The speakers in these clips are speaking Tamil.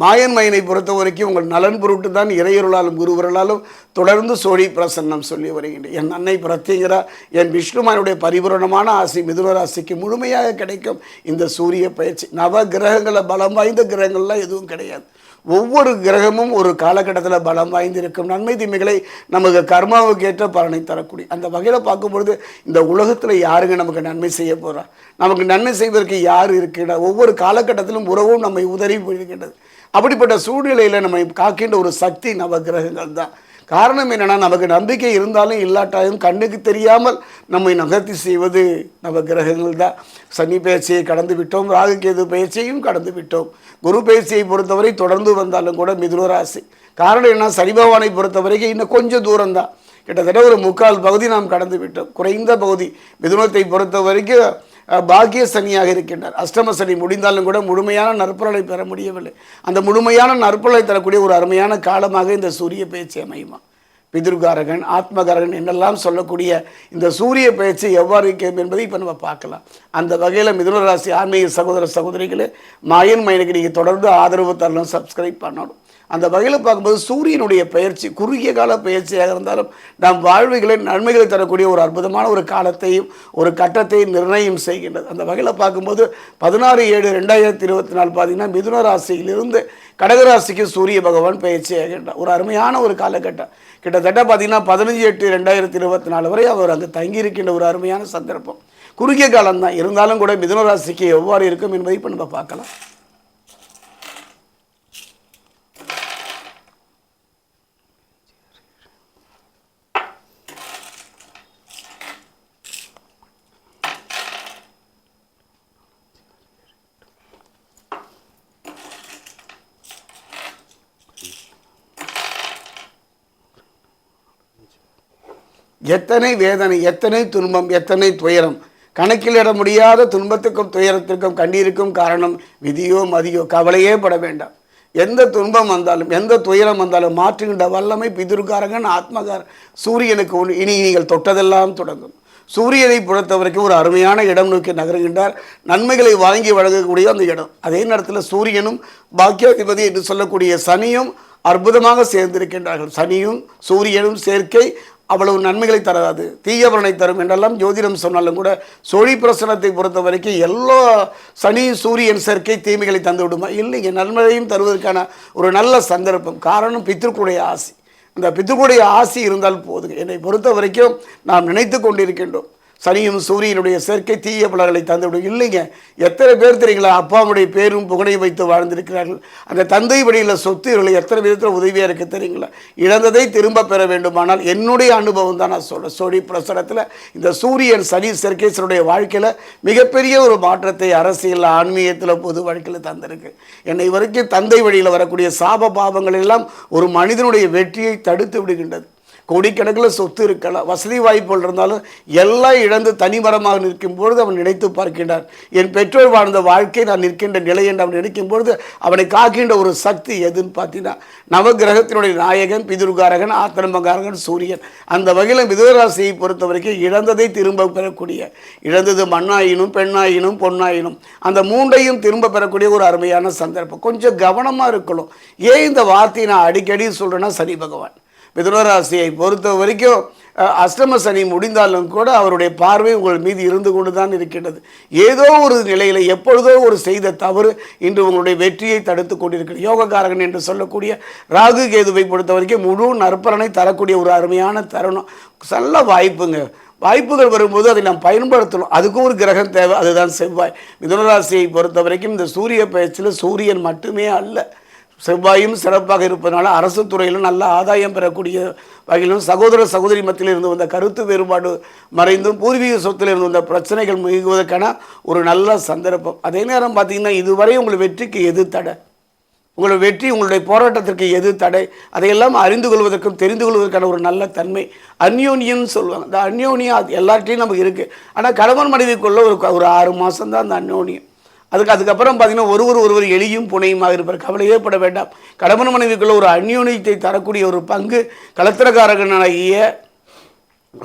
மாயன் மயனை பொறுத்த வரைக்கும் உங்கள் நலன் பொருட்டு தான் இறையொருளாலும் குருவருளாலும் தொடர்ந்து சோழி பிரசன்னம் சொல்லி வருகின்றேன் என் அன்னை பிரத்திங்கரா என் விஷ்ணுமானுடைய பரிபூரணமான ஆசை மிதுனராசிக்கு முழுமையாக கிடைக்கும் இந்த சூரிய பயிற்சி. நவ கிரகங்களை பலம் வாய்ந்த கிரகங்கள்லாம் எதுவும் கிடையாது. ஒவ்வொரு கிரகமும் ஒரு காலகட்டத்தில் பலம் வாய்ந்திருக்கும். நன்மை தீமைகளை நமக்கு கர்மாவுக்கு ஏற்ற பலனை தரக்கூடிய அந்த வகையில் பார்க்கும்பொழுது இந்த உலகத்தில் யாருங்க நமக்கு நன்மை செய்ய போகிறா நமக்கு நன்மை செய்வதற்கு யார் இருக்கின்ற? ஒவ்வொரு காலகட்டத்திலும் உறவும் நம்மை உதறி போயிருக்கின்றது. அப்படிப்பட்ட சூழ்நிலையில் நம்மை காக்கின்ற ஒரு சக்தி நவகிரகங்கள் தான். காரணம் என்னென்னா நமக்கு நம்பிக்கை இருந்தாலும் இல்லாட்டாலும் கண்ணுக்கு தெரியாமல் நம்மை நகர்த்தி செய்வது நவ கிரகங்கள் தான். சனி பயிற்சியை கடந்து விட்டோம் ராகு கேது பயிற்சியையும் கடந்து விட்டோம். குரு பயிற்சியை பொறுத்தவரை தொடர்ந்து வந்தாலும் கூட மிதுன ராசி. காரணம் என்ன சனி பகவானை பொறுத்தவரைக்கும் இன்னும் கொஞ்சம் தூரம் தான். கிட்டத்தட்ட ஒரு முக்கால் பகுதி நாம் கடந்து விட்டோம். குறைந்த பகுதி மிதுனத்தை பொறுத்த வரைக்கும் பாக்கிய சனியாக இருக்கின்றார். அஷ்டம சனி முடிந்தாலும் கூட முழுமையான நற்பலனை பெற முடியவில்லை. அந்த முழுமையான நற்பலனை தரக்கூடிய ஒரு அருமையான காலமாக இந்த சூரிய பயிற்சி அமையுமா? பிதுர்காரகன் ஆத்மகாரகன் என்னெல்லாம் சொல்லக்கூடிய இந்த சூரிய பயிற்சி எவ்வாறு இருக்கும் என்பதை இப்போ நம்ம பார்க்கலாம். அந்த வகையில் மிதுனராசி ஆன்மீக சகோதர சகோதரிகளே மாயன் மயனுக்கு நீங்கள் தொடர்ந்து ஆதரவு தரணும் சப்ஸ்கிரைப் பண்ணணும். அந்த வகையில் பார்க்கும்போது சூரியனுடைய பயிற்சி குறுகிய கால பயிற்சியாக இருந்தாலும் நம் வாழ்வுகளை நன்மைகளை தரக்கூடிய ஒரு அற்புதமான ஒரு காலத்தையும் ஒரு கட்டத்தையும் நிர்ணயம் செய்கின்றது. அந்த வகையில் பார்க்கும்போது பதினாறு ஏழு ரெண்டாயிரத்தி இருபத்தி நாலு பார்த்தீங்கன்னா மிதுன ராசியிலிருந்து கடகராசிக்கு சூரிய பகவான் பயிற்சி ஆகின்றார். ஒரு அருமையான ஒரு காலகட்டம். கிட்டத்தட்ட பார்த்தீங்கன்னா பதினஞ்சு எட்டு ரெண்டாயிரத்தி இருபத்தி நாலு வரை அவர் அங்கே தங்கியிருக்கின்ற ஒரு அருமையான சந்தர்ப்பம். குறுகிய காலம்தான். இருந்தாலும் கூட மிதுன ராசிக்கு எவ்வாறு இருக்கும் என்பதை இப்போ நம்ம பார்க்கலாம். எத்தனை வேதனை எத்தனை துன்பம் எத்தனை துயரம். கணக்கிலிட முடியாத துன்பத்துக்கும் துயரத்திற்கும் கண்ணீருக்கும் காரணம் விதியோ மதியோ கவலையே பட வேண்டாம். எந்த துன்பம் வந்தாலும் எந்த துயரம் வந்தாலும் மாற்றுகின்ற வல்லமை பிதுர்காரகன் ஆத்மகார் சூரியனுக்கு உண்டு. இனி நீங்கள் தொட்டதெல்லாம் தொடங்கும். சூரியனை பொறுத்தவரைக்கும் ஒரு அருமையான இடம் நோக்கி நகருகின்றார். நன்மைகளை வாங்கி வழங்கக்கூடிய அந்த இடம். அதே நேரத்தில் சூரியனும் பாக்கியாதிபதி என்று சொல்லக்கூடிய சனியும் அற்புதமாக சேர்ந்திருக்கின்றார்கள். சனியும் சூரியனும் சேர்க்கை அவ்வளவு நன்மைகளை தராது. தீயவரனை தரும் என்றெல்லாம் ஜோதிடம் சொன்னாலும் கூட சோழி பிரசனத்தை பொறுத்த வரைக்கும் எல்லா சனி சூரியன் சேர்க்கை தீமைகளை தந்து விடுமா? இல்லைங்க நன்மையையும் தருவதற்கான ஒரு நல்ல சந்தர்ப்பம். காரணம் பித்திருக்குடைய ஆசி. இந்த பித்திருக்குடைய ஆசி இருந்தால் போதுங்க. என்னை பொறுத்த வரைக்கும் நாம் நினைத்து கொண்டிருக்கின்றோம். சனியும் சூரியனுடைய சேர்க்கை தீய பலர்களை தந்துவிடும் இல்லைங்க. எத்தனை பேர் தெரியுங்களா? அப்பாவுடைய பேரும் புகழையும் வைத்து வாழ்ந்திருக்கிறார்கள். அந்த தந்தை வழியில் சொத்து இவர்களை எத்தனை விதத்தில் உதவியாக இருக்குது தெரியுங்களா? இழந்ததை திரும்ப பெற வேண்டுமானால் என்னுடைய அனுபவம் தான் நான் சொல்கிறேன் சோழி பிரசரத்தில் இந்த சூரியன் சனி சேர்க்கேசனுடைய வாழ்க்கையில் மிகப்பெரிய ஒரு மாற்றத்தை அரசியல் ஆன்மீகத்தில் பொது வாழ்க்கையில் தந்திருக்கு. என்னை வரைக்கும் தந்தை வழியில் வரக்கூடிய சாப பாவங்கள் எல்லாம் ஒரு மனிதனுடைய வெற்றியை தடுத்து விடுகின்றது. கோடிக்கணக்கில் சொத்து இருக்கலாம் வசதி வாய்ப்புகள் இருந்தாலும் எல்லாம் இழந்து தனிமரமாக நிற்கும் பொழுது அவன் நினைத்து பார்க்கின்றான். என் பெற்றோர் வாழ்ந்த வாழ்க்கை நான் நிற்கின்ற நிலை என்று அவன் நினைக்கும் பொழுது அவனை காக்கின்ற ஒரு சக்தி எதுன்னு பார்த்தீங்கன்னா நவகிரகத்தினுடைய நாயகன் பிதுர்காரகன் ஆத்திரமகாரகன் சூரியன். அந்த வகையில் மிதுவராசியை பொறுத்த வரைக்கும் இழந்ததை திரும்ப பெறக்கூடிய இழந்தது மண்ணாயினும் பெண்ணாயினும் பொன்னாயினும் அந்த மூன்றையும் திரும்ப பெறக்கூடிய ஒரு அருமையான சந்தர்ப்பம். கொஞ்சம் கவனமாக இருக்கணும். ஏன் இந்த வார்த்தையை நான் அடிக்கடி சொல்கிறேன்னா சனி பகவான். மிதுனராசியை பொறுத்த வரைக்கும் அஷ்டம சனி முடிந்தாலும் கூட அவருடைய பார்வை உங்கள் மீது இருந்து கொண்டு தான் இருக்கின்றது. ஏதோ ஒரு நிலையில் எப்பொழுதோ ஒரு செய்த தவறு இன்று உங்களுடைய வெற்றியை தடுத்து கொண்டிருக்கிறது. யோகக்காரகன் என்று சொல்லக்கூடிய ராகு கேதுவை பொறுத்த வரைக்கும் முழு நற்பலனை தரக்கூடிய ஒரு அருமையான தருணம். நல்ல வாய்ப்புங்க. வாய்ப்புகள் வரும்போது அதை நாம் பயன்படுத்தணும். அதுக்கும் ஒரு கிரகம் தேவை. அதுதான் செவ்வாய். மிதுனராசியை பொறுத்த வரைக்கும் இந்த சூரிய பயிற்சியில் சூரியன் மட்டுமே அல்ல. செவ்வாயும் சிறப்பாக இருப்பதனால அரசு துறையிலும் நல்ல ஆதாயம் பெறக்கூடிய வகையிலும் சகோதர சகோதரி மத்தியில் இருந்து வந்த கருத்து வேறுபாடு மறைந்தும் பூர்வீக சொத்தில் இருந்து வந்த பிரச்சனைகள் நீங்குவதற்கான ஒரு நல்ல சந்தர்ப்பம். அதே நேரம் பார்த்தீங்கன்னா இதுவரை உங்கள் வெற்றிக்கு எது தடை? உங்களுடைய வெற்றி உங்களுடைய போராட்டத்திற்கு எது தடை? அதையெல்லாம் அறிந்து கொள்வதற்கும் தெரிந்து கொள்வதற்கான ஒரு நல்ல தன்மை அந்யோன்யம்னு சொல்லுவாங்க. இந்த அன்யோனியா அது எல்லார்ட்டையும் நமக்கு இருக்குது ஆனால் கணவன் மனைவிக்குள்ள ஒரு ஒரு ஆறு மாதம் தான் அந்த அந்யோன்யம். அதுக்கு அதுக்கப்புறம் பார்த்தீங்கன்னா ஒருவர் ஒருவர் எளியும் புனையுமாக இருப்பார். கவலையே பட வேண்டாம். கணவன் மனைவிக்குள்ள ஒரு அந்யோன்யத்தை தரக்கூடிய ஒரு பங்கு கலத்திரக்காரகனாகிய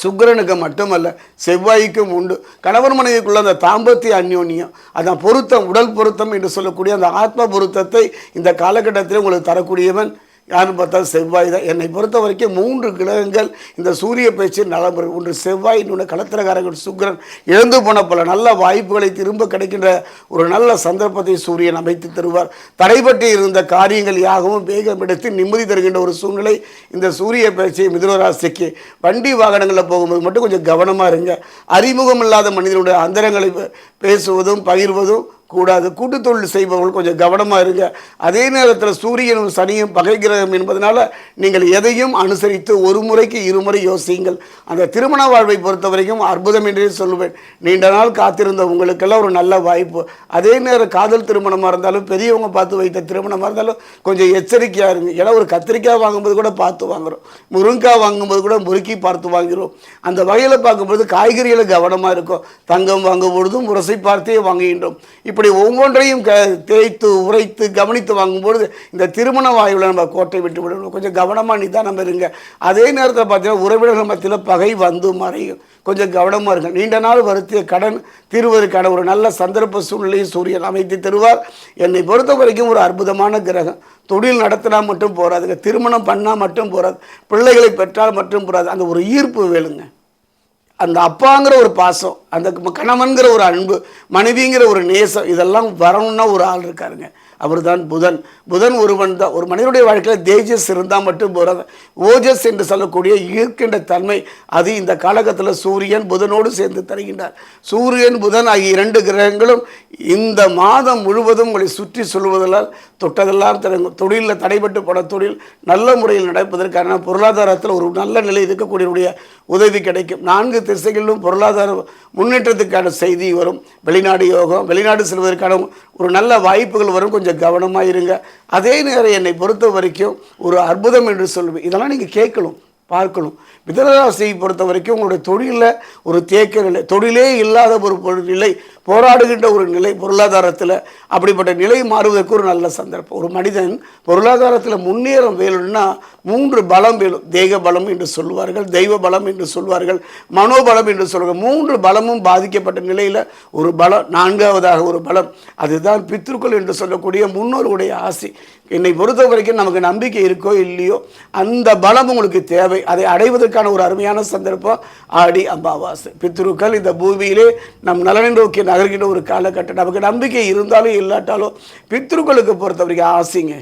சுக்கிரனுக்கு மட்டுமல்ல செவ்வாய்க்கும் உண்டு. கணவன் மனைவிக்குள்ள அந்த தாம்பத்திய அந்யோன்யம் அதான் பொருத்தம் உடல் பொருத்தம் என்று சொல்லக்கூடிய அந்த ஆத்ம பொருத்தத்தை இந்த காலகட்டத்தில் உங்களுக்கு தரக்கூடியவன் யாருன்னு பார்த்தா செவ்வாய் தான். என்னை பொறுத்த வரைக்கும் மூன்று கிரகங்கள் இந்த சூரிய பேச்சு நலம்புற ஒன்று செவ்வாய் இன்னொன்று களத்திரகாரர்கள் சுக்கிரன். இழந்து போன பல நல்ல வாய்ப்புகளை திரும்ப கிடைக்கின்ற ஒரு நல்ல சந்தர்ப்பத்தை சூரியன் அமைத்து தருவார். தடைபட்டு இருந்த காரியங்கள் யாகவும் வேகம் எடுத்து நிம்மதி தருகின்ற ஒரு சூழ்நிலை இந்த சூரிய பேச்சை மிதுனராசிக்கு. வண்டி வாகனங்களில் போகும்போது மட்டும் கொஞ்சம் கவனமாக இருங்க. அறிமுகம் இல்லாத மனிதனுடைய அந்தரங்களை பேசுவதும் பகிர்வதும் கூடாது. கூட்டுத் தொழில் செய்பவர்கள் கொஞ்சம் கவனமாக இருங்க. அதே நேரத்தில் சூரியனும் சனியும் பகை கிரகம் என்பதனால நீங்கள் எதையும் அனுசரித்து ஒரு முறைக்கு இருமுறை யோசியுங்கள். அந்த திருமண வாழ்வை பொறுத்த வரைக்கும் அற்புதம் என்றே சொல்லுவேன். நீண்ட நாள் காத்திருந்த உங்களுக்கெல்லாம் ஒரு நல்ல வாய்ப்பு. அதே நேரம் காதல் திருமணமாக இருந்தாலும் பெரியவங்க பார்த்து வைத்த திருமணமாக இருந்தாலும் கொஞ்சம் எச்சரிக்கையாக இருங்க. ஏன்னா ஒரு கத்திரிக்காய் வாங்கும்போது கூட பார்த்து வாங்குறோம். முருங்காய் வாங்கும்போது கூட முறுக்கி பார்த்து வாங்குகிறோம் அந்த வகையில் பார்க்கும்போது காய்கறிகளை கவனமாக இருக்கும். தங்கம் வாங்கும் பொழுதும் முரசை பார்த்தே வாங்குகின்றோம். இப்போ இப்படி ஒவ்வொன்றையும் க தேய்த்து உரைத்து கவனித்து வாங்கும்பொழுது இந்த திருமண வாயுவில் நம்ம கோட்டை விட்டு விடணும். கொஞ்சம் கவனமாக நிதானம் இருங்க. அதே நேரத்தில் பார்த்தீங்கன்னா உறவினர்கள் மத்தியில் பகை வந்து மறையும். கொஞ்சம் கவனமாக இருங்க. நீண்ட நாள் வருத்திய கடன் தீர்வதற்கான ஒரு நல்ல சந்தர்ப்ப சூழ்நிலையை சூரியன் அமைத்து தருவார். என்னை பொறுத்த வரைக்கும் ஒரு அற்புதமான கிரகம். தொழில் நடத்தினா மட்டும் போகாதுங்க திருமணம் பண்ணால் மட்டும் போகாது பிள்ளைகளை பெற்றால் மட்டும் போகாது அந்த ஒரு ஈர்ப்பு வேணுங்க. அந்த அப்பாங்கிற ஒரு பாசம் அந்த கணவன்கிற ஒரு அன்பு மனைவிங்கிற ஒரு நேசம் இதெல்லாம் வரணும்னா ஒரு ஆள் இருக்காருங்க. அவர் தான் புதன். புதன் ஒருவன் தான். ஒரு மனிதனுடைய வாழ்க்கையில் தேஜஸ் இருந்தால் மட்டும் போகிறது ஓஜஸ் என்று சொல்லக்கூடிய ஈர்க்கின்ற தன்மை அது இந்த காலகட்டத்தில் சூரியன் புதனோடு சேர்ந்து தருகின்றார். சூரியன் புதன் ஆகிய இரண்டு கிரகங்களும் இந்த மாதம் முழுவதும் உங்களை சுற்றி சொல்வதால் தொட்டதெல்லாம் தருங்க தொழிலில் தடைபட்டு போன தொழில் நல்ல முறையில் நடப்பதற்கான பொருளாதாரத்தில் ஒரு நல்ல நிலை இருக்கக்கூடியவருடைய உதவி கிடைக்கும். நான்கு திசைகளிலும் பொருளாதார முன்னேற்றத்துக்கான செய்தி வரும். வெளிநாடு யோகம் வெளிநாடு செல்வதற்கான ஒரு நல்ல வாய்ப்புகள் வரும். கொஞ்சம் கவனமாக இருங்க. அதே நேரம் என்னை பொறுத்த வரைக்கும் ஒரு அற்புதம் என்று சொல்லுவேன். இதெல்லாம் நீங்கள் கேட்கணும் பார்க்கணும். மிதனராசியை பொறுத்த வரைக்கும் உங்களுடைய தொழிலில் ஒரு தேக்க நிலை தொழிலே இல்லாத ஒரு நிலை போராடுகின்ற ஒரு நிலை பொருளாதாரத்தில் அப்படிப்பட்ட நிலை மாறுவதற்கு ஒரு நல்ல சந்தர்ப்பம். ஒரு மனிதன் பொருளாதாரத்தில் முன்னேறம் வேணும்னா மூன்று பலம் வேணும். தேக பலம் என்று சொல்வார்கள் தெய்வ பலம் என்று சொல்வார்கள் மனோபலம் என்று சொல்வார்கள் மூன்று பலமும் பாதிக்கப்பட்ட நிலையில் ஒரு பலம் நான்காவதாக ஒரு பலம். அதுதான் பித்ருக்கள் என்று சொல்லக்கூடிய முன்னோருடைய ஆசை. என்னை பொறுத்த வரைக்கும் நமக்கு நம்பிக்கை இருக்கோ இல்லையோ அந்த பலம் உங்களுக்கு தேவை. அதை அடைவதற்கான ஒரு அருமையான சந்தர்ப்பம் ஆடி அம்பாவாசை பித்ருக்கள் இந்த பூமியிலே நம் நலனை நோக்கி நகர்கின்ற ஒரு காலகட்டம். நமக்கு நம்பிக்கை இருந்தாலும் இல்லாட்டாலும் பித்ருக்களுக்கு பொறுத்த வரைக்கும் ஆசைங்க.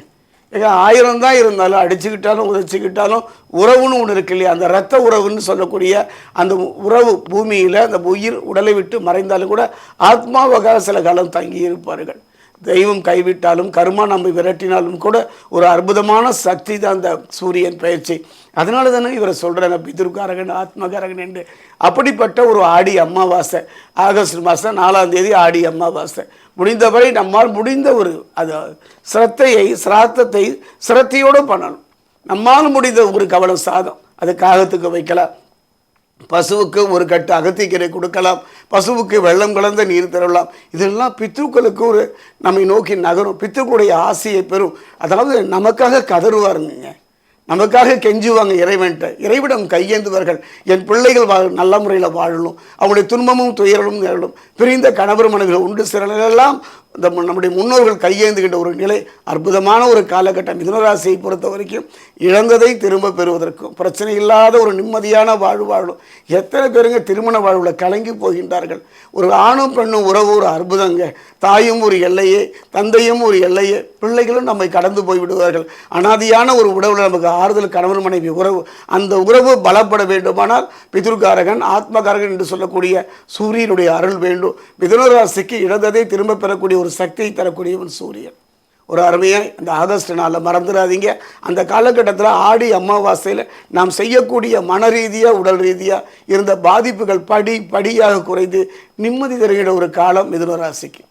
ஏங்க ஆயிரம் தான் இருந்தாலும் அடிச்சுக்கிட்டாலும் உதச்சிக்கிட்டாலும் உறவுன்னு ஒன்று இருக்கு இல்லையா? அந்த ரத்த உறவுன்னு சொல்லக்கூடிய அந்த உறவு பூமியில் அந்த உயிர் உடலை விட்டு மறைந்தாலும் கூட ஆத்மாவாக சில காலம் தங்கி இருப்பார்கள் தெய்வம் கைவிட்டாலும் கருமா நம்ம விரட்டினாலும் கூட ஒரு அற்புதமான சக்தி தான் அந்த சூரியன் பயிற்சி. அதனால தானே இவரை சொல்கிறேன் பிதிருக்காரகன் ஆத்மகாரகன் என்று. அப்படிப்பட்ட ஒரு ஆடி அமாவாசை ஆகஸ்ட் மாதம் நாலாம் தேதி ஆடி அமாவாசை. முடிந்தவரை நம்மால் முடிந்த ஒரு அது சிரத்தையை சிராத்தத்தை சிரத்தையோடு பண்ணணும். நம்மால் முடிந்த ஒரு கவலை சாதம் அது காகத்துக்கு வைக்கலாம். பசுவுக்கு ஒரு கட்டு அகத்திக்கீரை கொடுக்கலாம். பசுவுக்கு வெள்ளம் கலந்த நீர் தரலாம். இதெல்லாம் பித்ருக்களுக்கு ஒரு நம்மை நோக்கி நகரும். பித்ருக்களுடைய ஆசையை பெறும். அதாவது நமக்காக கதறுவாருங்க. நமக்காக கெஞ்சுவாங்க இறைவன்ட்ட இறைவிடம் கையேந்துவார்கள். என் பிள்ளைகள் வா நல்ல முறையில் வாழணும். அவங்களுடைய துன்பமும் துயரலும் நேரலும் பிரிந்த கணவர் மனைவிகள் உண்டு. சிறலெல்லாம் இந்த நம்முடைய முன்னோர்கள் கையேந்துகின்ற ஒரு நிலை அற்புதமான ஒரு காலகட்டம். மிதுனராசியை பொறுத்த வரைக்கும் இழந்ததை திரும்ப பெறுவதற்கும் பிரச்சனை இல்லாத ஒரு நிம்மதியான வாழ்வு வாழும். எத்தனை பேருங்க திருமண வாழ்வில் கலங்கி போகின்றார்கள். ஒரு ஆணும் பெண்ணும் உறவு ஒரு அற்புதங்க. தாயும் ஒரு எல்லையே தந்தையும் ஒரு எல்லையே பிள்ளைகளும் நம்மை கடந்து போய் விடுவார்கள். அனாதியான ஒரு உறவில் நமக்கு ஆறுதல் கணவன் மனைவி உறவு அந்த உறவு பலப்பட வேண்டுமானால் பிதுர்காரகன் ஆத்மகாரகன் என்று சொல்லக்கூடிய சூரியனுடைய அருள் வேண்டும். மிதுனராசிக்கு இழந்ததை திரும்ப பெறக்கூடிய ஒரு சக்தியை தரக்கூடியவன் சூரியன். ஒரு அருமையாக இந்த ஆகஸ்ட் நாளில் மறந்துடாதீங்க அந்த காலகட்டத்தில் ஆடி அமாவாசையில் நாம் செய்யக்கூடிய மன ரீதியாக உடல் ரீதியாக இருந்த பாதிப்புகள் படி படியாக குறைந்து நிம்மதி தருகிற ஒரு காலம் மிதுன ராசிக்கு